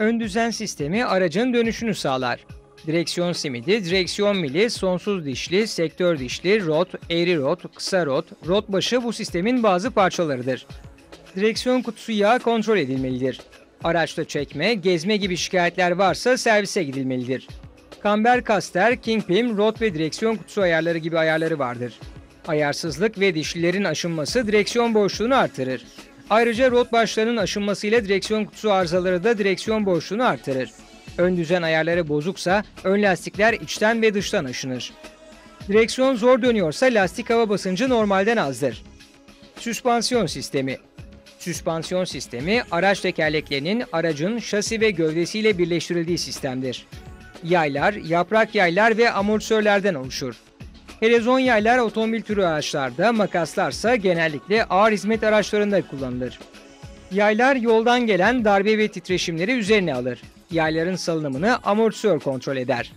Ön düzen sistemi aracın dönüşünü sağlar. Direksiyon simidi, direksiyon mili, sonsuz dişli, sektör dişli, rot, eğri rot, kısa rot, rot başı bu sistemin bazı parçalarıdır. Direksiyon kutusu yağ kontrol edilmelidir. Araçta çekme, gezme gibi şikayetler varsa servise gidilmelidir. Kamber kaster, kingpin, rot ve direksiyon kutusu ayarları gibi ayarları vardır. Ayarsızlık ve dişlilerin aşınması direksiyon boşluğunu artırır. Ayrıca rot başlarının aşınmasıyla direksiyon kutusu arızaları da direksiyon boşluğunu artırır. Ön düzen ayarları bozuksa ön lastikler içten ve dıştan aşınır. Direksiyon zor dönüyorsa lastik hava basıncı normalden azdır. Süspansiyon sistemi Süspansiyon sistemi araç tekerleklerinin aracın şasi ve gövdesiyle birleştirildiği sistemdir. Yaylar, yaprak yaylar ve amortisörlerden oluşur. Helezon yaylar otomobil türü araçlarda, makaslarsa genellikle ağır hizmet araçlarında kullanılır. Yaylar yoldan gelen darbe ve titreşimleri üzerine alır. Yayların salınımını amortisör kontrol eder.